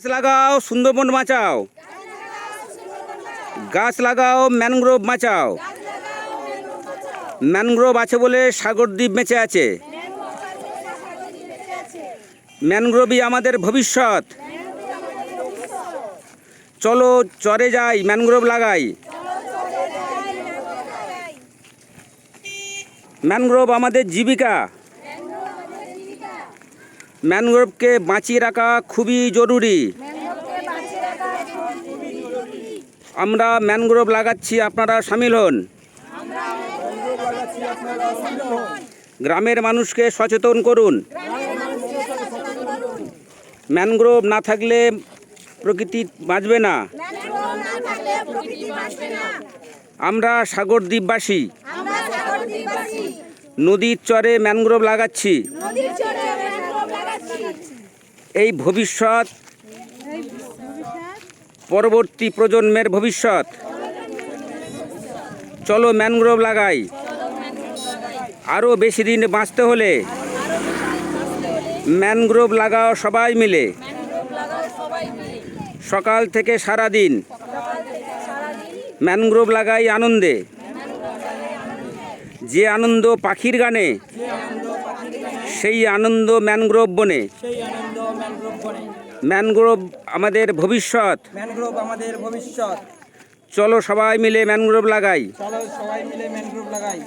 গাছ লাগাও, সুন্দরবন বাঁচাও। গাছ লাগাও, ম্যানগ্রোভ বাঁচাও। ম্যানগ্রোভ আছে বলে সাগরদ্বীপ বেঁচে আছে। ম্যানগ্রোভই আমাদের ভবিষ্যৎ। চলো চরে যাই, ম্যানগ্রোভ লাগাই। ম্যানগ্রোভ আমাদের জীবিকা। ম্যানগ্রোভকে বাঁচিয়ে রাখা খুবই জরুরি। আমরা ম্যানগ্রোভ লাগাচ্ছি আপনারা সামিল হন। গ্রামের মানুষকে সচেতন করুন। ম্যানগ্রোভ না থাকলে প্রকৃতি বাঁচবে না। আমরা সাগর দ্বীপবাসী। নদীর চরে ম্যানগ্রোভ লাগাচ্ছি। এই ভবিষ্যৎ, পরবর্তী প্রজন্মের ভবিষ্যৎ। চলো ম্যানগ্রোভ লাগাই। আরও বেশি দিন বাঁচতে হলে ম্যানগ্রোভ লাগাও সবাই মিলে। সকাল থেকে সারা দিন ম্যানগ্রোভ লাগাই আনন্দে। যে আনন্দ পাখির গানে সেই আনন্দ ম্যানগ্রোভ বনে। সেই আনন্দ ম্যানগ্রোভ বনে। ম্যানগ্রোভ আমাদের ভবিষ্যৎ। ম্যানগ্রোভ আমাদের ভবিষ্যৎ। চলো সবাই মিলে ম্যানগ্রোভ লাগাই। চলো সবাই মিলে ম্যানগ্রোভ লাগাই।